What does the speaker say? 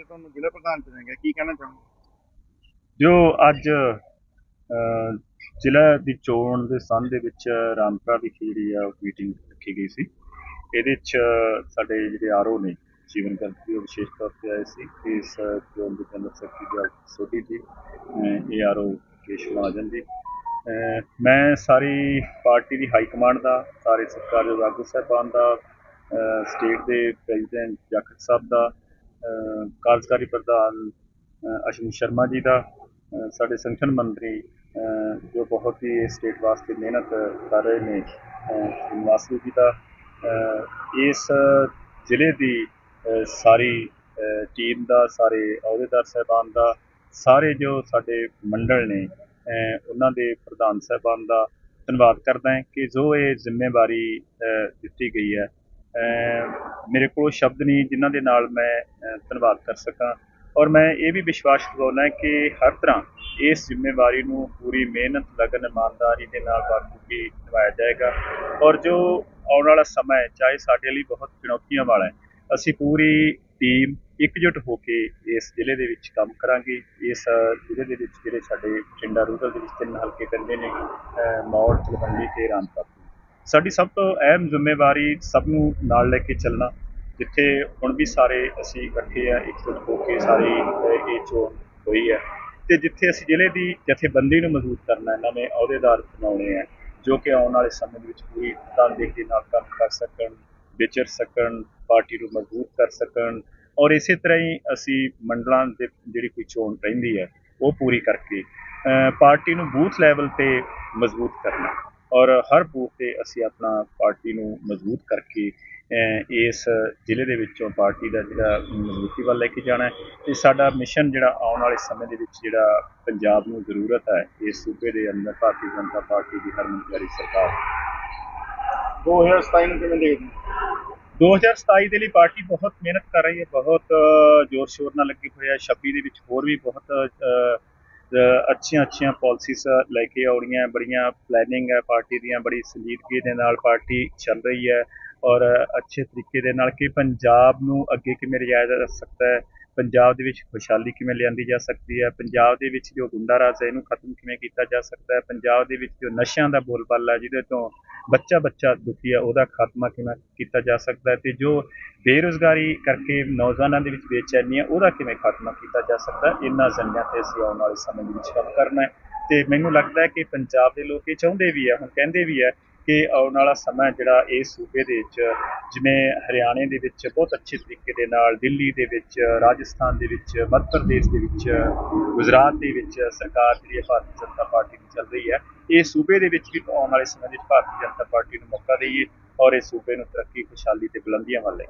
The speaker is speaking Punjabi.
ਤੁਹਾਨੂੰ ਜ਼ਿਲ੍ਹਾ ਪ੍ਰਧਾਨ ਚੁਣਿਆ ਕੀ ਕਹਿਣਾ ਚਾਹੁੰਦੇ ਜੋ ਅੱਜ ਅ, ਜ਼ਿਲ੍ਹਾ ਦੀ ਚੋਣ ਦੇ ਸੰਬੰਧ ਦੇ ਵਿੱਚ ਰਾਮਪੁਰਾ ਵਿਖੇ ਜਿਹੜੀ ਆ ਮੀਟਿੰਗ ਰੱਖੀ ਗਈ ਸੀ ਇਹਦੇ ਵਿੱਚ ਸਾਡੇ ਜਿਹੜੇ ਆਰਓ ਨੇ ਜੀਵਨ ਗੰਤੀ ਉਹ ਵਿਸ਼ੇਸ਼ ਤੌਰ ਤੇ ਆਏ ਸੀ ਇਸ ਚੋਣ ਦੇ general secretary Sodhi ji A R O Keshav Mahajan ji. ਮੈਂ ਸਾਰੀ ਪਾਰਟੀ ਦੀ ਹਾਈ ਕਮਾਂਡ ਦਾ ਸਾਰੇ ਸਤਿਕਾਰਯੋਗ ਆਗੂ ਸਾਹਿਬਾਨ ਦਾ ਸਟੇਟ ਦੇ ਪ੍ਰੈਜ਼ੀਡੈਂਟ ਜਾਖੜ ਸਾਹਿਬ ਦਾ ਕਾਰਜਕਾਰੀ ਪ੍ਰਧਾਨ ਅ, ਅਸ਼ਵਨੀ ਸ਼ਰਮਾ ਜੀ ਦਾ ਸਾਡੇ ਸੰਗਠਨ ਮੰਤਰੀ ਜੋ ਬਹੁਤ ਹੀ ਸਟੇਟ ਵਾਸਤੇ ਮਿਹਨਤ ਕਰ ਰਹੇ ਨੇ ਅ, ਨਿਵਾਸੀ ਜੀ ਦਾ ਇਸ ਜ਼ਿਲ੍ਹੇ ਦੀ ਸਾਰੀ ਟੀਮ ਦਾ, ਸਾਰੇ ਅਹੁਦੇਦਾਰ ਸਾਹਿਬਾਨ ਦਾ, ਸਾਰੇ ਜੋ ਸਾਡੇ ਮੰਡਲ ਨੇ ਉਹਨਾਂ ਦੇ ਪ੍ਰਧਾਨ ਸਾਹਿਬਾਨ ਦਾ ਧੰਨਵਾਦ ਕਰਦਾ ਹਾਂ ਕਿ ਜੋ ਇਹ ਜ਼ਿੰਮੇਵਾਰੀ ਦਿੱਤੀ ਗਈ ਹੈ। ਮੇਰੇ ਕੋਲ ਸ਼ਬਦ ਨਹੀਂ, ਜਿਨ੍ਹਾਂ ਦੇ ਨਾਲ ਮੈਂ ਧੰਨਵਾਦ ਕਰ ਸਕਾਂ। ਔਰ ਮੈਂ ਇਹ ਵੀ ਵਿਸ਼ਵਾਸ ਦਿਵਾਉਣਾ ਕਿ ਹਰ ਤਰ੍ਹਾਂ ਇਸ ਜ਼ਿੰਮੇਵਾਰੀ ਨੂੰ ਪੂਰੀ ਮਿਹਨਤ, ਲਗਨ, ਇਮਾਨਦਾਰੀ ਦੇ ਨਾਲ ਬਾਖੂਬੀ ਨਿਭਾਇਆ ਜਾਏਗਾ। ਔਰ ਜੋ ਆਉਣ ਵਾਲਾ ਸਮਾਂ ਹੈ, ਚਾਹੇ ਸਾਡੇ ਲਈ ਬਹੁਤ ਚੁਣੌਤੀਆਂ ਵਾਲਾ ਹੈ ਅਸੀਂ ਪੂਰੀ ਟੀਮ ਇਕਜੁੱਟ ਹੋ ਕੇ ਇਸ ਜ਼ਿਲ੍ਹੇ ਦੇ ਵਿੱਚ ਕੰਮ ਕਰਾਂਗੇ। ਇਸ ਜ਼ਿਲ੍ਹੇ ਦੇ ਵਿੱਚ ਜਿਹੜੇ ਸਾਡੇ ਬਠਿੰਡਾ ਰੂਰਲ ਦੇ ਵਿੱਚ ਤਿੰਨ ਹਲਕੇ ਪੈਂਦੇ ਨੇ ਅ, ਮੌੜ ਤਲਵੰਡੀ ਤੇ ਰਾਮਪੁਰ। ਸਾਡੀ ਸਭ ਤੋਂ ਅਹਿਮ ਜ਼ਿੰਮੇਵਾਰੀ ਸਭ ਨੂੰ ਨਾਲ ਲੈ ਕੇ ਚੱਲਣਾ ਜਿੱਥੇ ਹੁਣ ਵੀ ਸਾਰੇ ਅਸੀਂ ਇਕੱਠੇ ਆ ਇਕਜੁੱਟ ਹੋ ਕੇ ਸਾਰੇ ਅਹ, ਇਹ ਚੋਣ ਹੋਈ ਹੈ ਤੇ ਜਿੱਥੇ ਅਸੀਂ ਜ਼ਿਲ੍ਹੇ ਦੀ ਜਥੇਬੰਦੀ ਨੂੰ ਮਜ਼ਬੂਤ ਕਰਨਾ ਇਹਨਾਂ ਨੇ ਅਹੁਦੇਦਾਰ ਬਣਾਉਣੇ ਆ ਜੋ ਕਿ ਆਉਣ ਵਾਲੇ ਸਮੇਂ ਦੇ ਵਿੱਚ ਪੂਰੀ ਤਨਦੇਹੀ ਨਾਲ ਕੰਮ ਕਰ ਸਕਣ। ਵਿਚਰ ਸਕਣ, ਪਾਰਟੀ ਨੂੰ ਮਜ਼ਬੂਤ ਕਰ ਸਕਣ ਔਰ ਇਸੇ ਤਰ੍ਹਾਂ ਹੀ ਅਸੀਂ ਮੰਡਲਾਂ ਦੇ ਜਿਹੜੀ ਕੋਈ ਚੋਣ ਰਹਿੰਦੀ ਹੈ, ਉਹ ਪੂਰੀ ਕਰਕੇ ਪਾਰਟੀ ਨੂੰ ਬੂਥ ਲੈਵਲ ਤੇ ਮਜ਼ਬੂਤ ਕਰਨਾ ਔਰ ਹਰ ਬੂਥ ਤੇ ਅਸੀਂ ਆਪਣਾ ਪਾਰਟੀ ਨੂੰ ਮਜ਼ਬੂਤ ਕਰਕੇ ਇਸ ਜ਼ਿਲ੍ਹੇ ਦੇ ਵਿੱਚੋਂ ਪਾਰਟੀ ਦਾ ਜਿਹੜਾ ਮਜ਼ਬੂਤੀ ਵੱਲ ਲੈ ਕੇ ਜਾਣਾ ਹੈ ਤੇ ਸਾਡਾ ਮਿਸ਼ਨ ਜਿਹੜਾ ਆਉਣ ਵਾਲੇ ਸਮੇਂ ਦੇ ਵਿੱਚ ਜਿਹੜਾ ਪੰਜਾਬ ਨੂੰ ਜ਼ਰੂਰਤ ਹੈ ਇਸ ਸੂਬੇ ਦੇ ਅੰਦਰ ਭਾਰਤੀ ਜਨਤਾ ਪਾਰਟੀ ਦੀ ਹਰਮਨ ਹਰਮਨਪਿਆਰੀ ਸਰਕਾਰ 2027 ਨੂੰ ਕਿਵੇਂ ਦੇਖਦੇ 2027 ਦੇ ਲਈ ਪਾਰਟੀ ਬਹੁਤ ਮਿਹਨਤ ਕਰ ਰਹੀ ਹੈ, ਬਹੁਤ ਜ਼ੋਰ ਸ਼ੋਰ ਨਾਲ ਲੱਗੀ ਹੋਈ ਹੈ। 26 ਦੇ ਵਿੱਚ ਹੋਰ ਵੀ ਬਹੁਤ ਅੱਛੀਆਂ ਅੱਛੀਆਂ ਪਾਲਿਸੀਸ ਲੈ ਕੇ ਆਉਣੀਆਂ ਬੜੀਆਂ ਪਲੈਨਿੰਗ ਹੈ ਪਾਰਟੀ ਦੀਆਂ, ਬੜੀ ਸੰਜੀਦਗੀ ਦੇ ਨਾਲ ਪਾਰਟੀ ਚੱਲ ਰਹੀ ਹੈ ਔਰ ਅੱਛੇ ਤਰੀਕੇ ਦੇ ਨਾਲ ਕਿ ਪੰਜਾਬ ਨੂੰ ਅੱਗੇ ਕਿਵੇਂ ਲਿਜਾਇਆ ਜਾ ਸਕਦਾ ਹੈ। ਪੰਜਾਬ ਦੇ ਵਿੱਚ ਖੁਸ਼ਹਾਲੀ ਕਿਵੇਂ ਲਿਆਂਦੀ ਜਾ ਸਕਦੀ ਹੈ? ਪੰਜਾਬ ਦੇ ਵਿੱਚ ਜੋ ਗੁੰਡਾ ਰਾਜ ਹੈ, ਇਹਨੂੰ ਖਤਮ ਕਿਵੇਂ ਕੀਤਾ ਜਾ ਸਕਦਾ ਹੈ? ਪੰਜਾਬ ਦੇ ਵਿੱਚ ਜੋ ਨਸ਼ਿਆਂ ਦਾ ਬੋਲਬਾਲਾ ਹੈ, ਜਿਹਦੇ ਤੋਂ ਬੱਚਾ ਬੱਚਾ ਦੁਖੀ ਹੈ, ਉਹਦਾ ਖਾਤਮਾ ਕਿਵੇਂ ਕੀਤਾ ਜਾ ਸਕਦਾ ਹੈ? ਤੇ ਜੋ ਬੇਰੁਜ਼ਗਾਰੀ ਕਰਕੇ ਨੌਜਵਾਨਾਂ ਦੇ ਵਿੱਚ ਬੇਚੈਨੀ ਹੈ ਉਹਦਾ ਕਿਵੇਂ ਖਾਤਮਾ ਕੀਤਾ ਜਾ ਸਕਦਾ ਇਹਨਾਂ ਜ਼ੰਗਾਂ ਤੇ ਅਸੀਂ ਆਉਣ ਵਾਲੇ ਸਮੇਂ ਦੇ ਵਿੱਚ ਕੰਮ ਕਰਨਾ ਹੈ। ਤੇ ਮੈਨੂੰ ਲੱਗਦਾ ਹੈ ਕਿ ਪੰਜਾਬ ਦੇ ਲੋਕ ਇਹ ਚਾਹੁੰਦੇ ਵੀ ਹੈ, ਹੁਣ ਕਹਿੰਦੇ ਵੀ ਹੈ ਕਿ ਆਉਣ ਵਾਲਾ ਸਮਾਂ ਜਿਹੜਾ ਇਸ ਸੂਬੇ ਦੇ ਵਿੱਚ, ਜਿਵੇਂ ਹਰਿਆਣੇ ਦੇ ਵਿੱਚ ਬਹੁਤ ਅੱਛੇ ਤਰੀਕੇ ਦੇ ਨਾਲ, ਦਿੱਲੀ ਦੇ ਵਿੱਚ, ਰਾਜਸਥਾਨ ਦੇ ਵਿੱਚ, ਮੱਧ ਪ੍ਰਦੇਸ਼ ਦੇ ਵਿੱਚ, ਗੁਜਰਾਤ ਦੇ ਵਿੱਚ ਸਰਕਾਰ ਜਿਹੜੀ ਹੈ ਭਾਰਤੀ ਜਨਤਾ ਪਾਰਟੀ ਦੀ ਚੱਲ ਰਹੀ ਹੈ। ਇਹ ਸੂਬੇ ਦੇ ਵਿੱਚ ਵੀ ਆਉਣ ਵਾਲੇ ਸਮੇਂ ਵਿੱਚ ਭਾਰਤੀ ਜਨਤਾ ਪਾਰਟੀ ਨੂੰ ਮੌਕਾ ਦੇਈਏ ਔਰ ਇਸ ਸੂਬੇ ਨੂੰ ਤਰੱਕੀ, ਖੁਸ਼ਹਾਲੀ ਤੇ ਬੁਲੰਦੀਆਂ ਵੱਲ ਲੈ